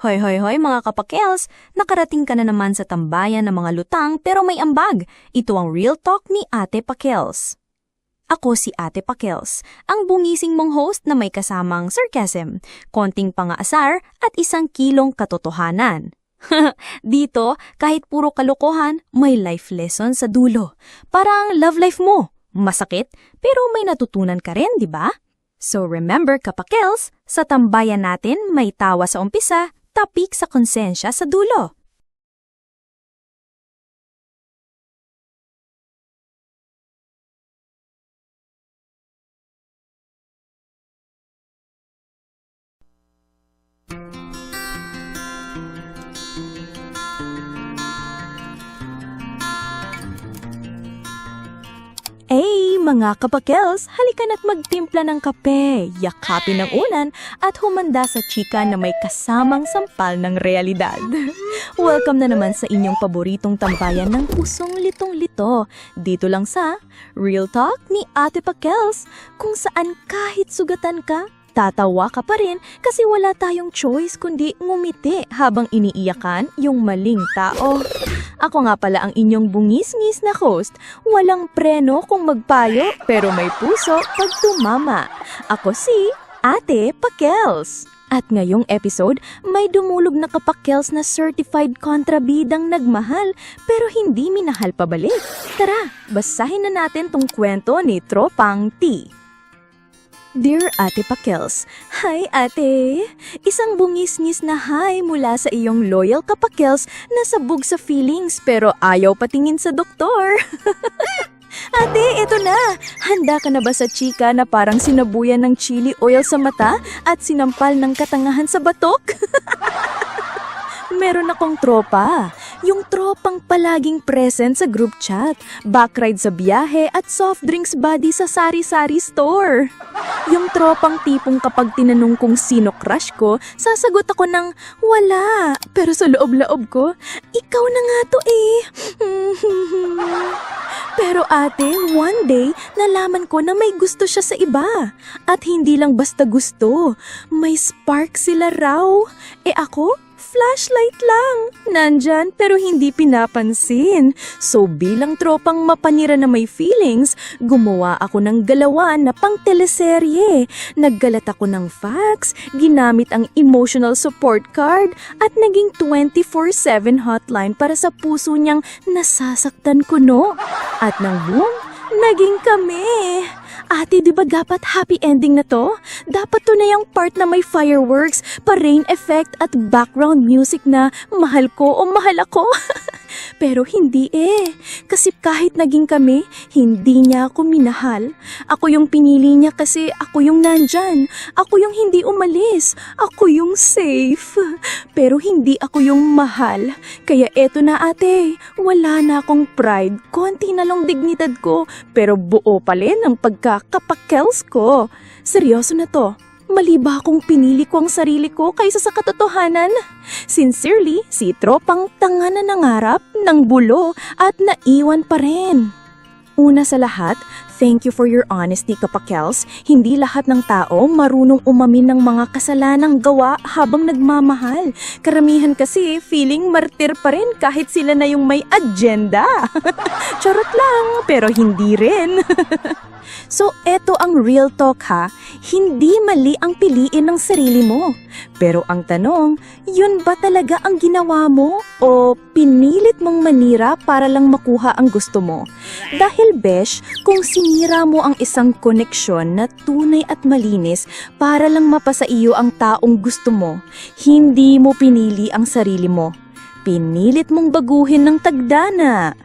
Hoy, hoy, hoy mga kapakels! Nakarating ka na naman sa tambayan ng mga lutang pero may ambag. Ito ang Real Talk ni Ate Pakels. Ako si Ate Pakels, ang bungising mong host na may kasamang sarcasm, konting pangaasar at isang kilong katotohanan. Dito, kahit puro kalokohan, may life lesson sa dulo. Parang love life mo. Masakit, pero may natutunan ka rin, di ba? So remember kapakels, sa tambayan natin may tawa sa umpisa, tapik sa konsensya sa dulo. Mga kapakels, halikan at magtimpla ng kape, yakapin ng unan, at humanda sa chika na may kasamang sampal ng realidad. Welcome na naman sa inyong paboritong tambayan ng pusong litong-lito. Dito lang sa Real Talk ni Ate Pakels, kung saan kahit sugatan ka, tatawa ka pa rin kasi wala tayong choice kundi ngumiti habang iniiyakan yung maling tao. Ako nga pala ang inyong bungis-ngis na host. Walang preno kung magpayo, pero may puso pag tumama. Ako si Ate Pakels. At ngayong episode, may dumulog na kapakels na certified kontrabidang nagmahal pero hindi minahal pabalik. Tara, basahin na natin tong kwento ni Tropang T. Dear Ate Pakels, Hi Ate! Isang bungis-ngis na hi mula sa iyong loyal kapakels na sabog sa feelings pero ayaw patingin sa doktor. Ate, eto na! Handa ka na ba sa chika na parang sinabuyan ng chili oil sa mata at sinampal ng katangahan sa batok? Meron akong tropa. Yung tropang palaging present sa group chat, backride sa biyahe at soft drinks buddy sa sari-sari store. Yung tropang tipong kapag tinanong kung sino crush ko, sasagot ako ng wala. Pero sa loob-loob ko, ikaw na nga to eh. Pero ate, one day, nalaman ko na may gusto siya sa iba. At hindi lang basta gusto, may spark sila raw. Eh ako, flashlight lang. Nandyan pero hindi pinapansin. So bilang tropang mapanira na may feelings, gumawa ako ng galawan na pang teleserye. Naggalat ako ng fax, ginamit ang emotional support card, at naging 24-7 hotline para sa puso niyang nasasaktan ko no. At nang boom, naging kami. Ate, di ba dapat happy ending na to? Dapat to na yung part na may fireworks, pa-rain effect at background music na mahal ko o mahal ako. Pero hindi eh. Kasi kahit naging kami, hindi niya ako minahal. Ako yung pinili niya kasi ako yung nandyan. Ako yung hindi umalis. Ako yung safe. Pero hindi ako yung mahal. Kaya eto na ate, wala na akong pride. Konti na lang dignidad ko. Pero buo pa rin ang pagkakapakels ko. Seryoso na to. Mali ba akong pinili ko ang sarili ko kaysa sa katotohanan? Sincerely, si tropang tanga na nangarap, ng bulo at naiwan pa rin. Una sa lahat, thank you for your honesty, Kapakels. Hindi lahat ng tao marunong umamin ng mga kasalanang gawa habang nagmamahal. Karamihan kasi feeling martir pa rin kahit sila na yung may agenda. Charot lang, pero hindi rin. So, eto ang real talk ha. Hindi mali ang piliin ng sarili mo. Pero ang tanong, yun ba talaga ang ginawa mo? O pinilit mong manira para lang makuha ang gusto mo? Dahil besh, kung sinira mo ang isang koneksyon na tunay at malinis para lang mapasa iyo ang taong gusto mo, hindi mo pinili ang sarili mo. Pinilit mong baguhin ng tagdana.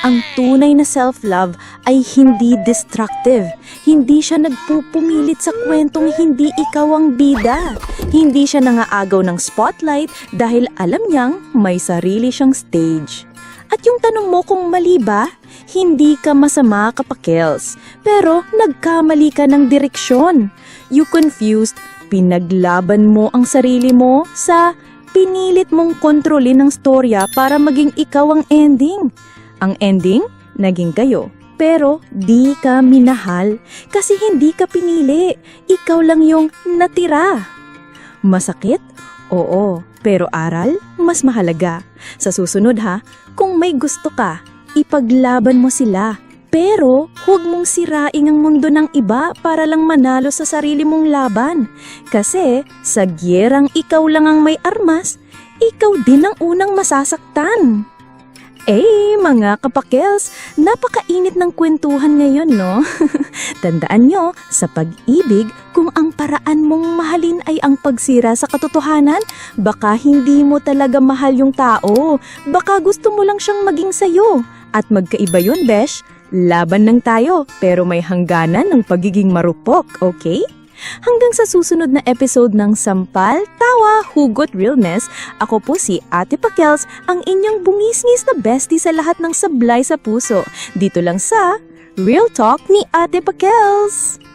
Ang tunay na self-love ay hindi destructive. Hindi siya nagpupumilit sa kwentong hindi ikaw ang bida. Hindi siya nangaagaw ng spotlight dahil alam niyang may sarili siyang stage. At yung tanong mo kung mali ba, hindi ka masama kapakels. Pero nagkamali ka ng direksyon. You confused, pinaglaban mo ang sarili mo sa pinilit mong kontrolin ng storya para maging ikaw ang ending. Ang ending, naging kayo. Pero di ka minahal kasi hindi ka pinili. Ikaw lang yung natira. Masakit? Oo, pero aral, mas mahalaga. Sa susunod ha, kung may gusto ka, ipaglaban mo sila. Pero, huwag mong siraing ang mundo ng iba para lang manalo sa sarili mong laban. Kasi, sa giyerang ikaw lang ang may armas, ikaw din ang unang masasaktan. Eh, mga kapakels, napakainit ng kwentuhan ngayon, no? Tandaan nyo, sa pag-ibig, kung ang paraan mong mahalin ay ang pagsira sa katotohanan, baka hindi mo talaga mahal yung tao. Baka gusto mo lang siyang maging sayo. At magkaiba yun, Besh. Laban lang tayo, pero may hangganan ng pagiging marupok, okay? Hanggang sa susunod na episode ng Sampal, Tawa, Hugot Realness, ako po si Ate Pakels, ang inyong bungis-ngis na bestie sa lahat ng sablay sa puso. Dito lang sa Real Talk ni Ate Pakels.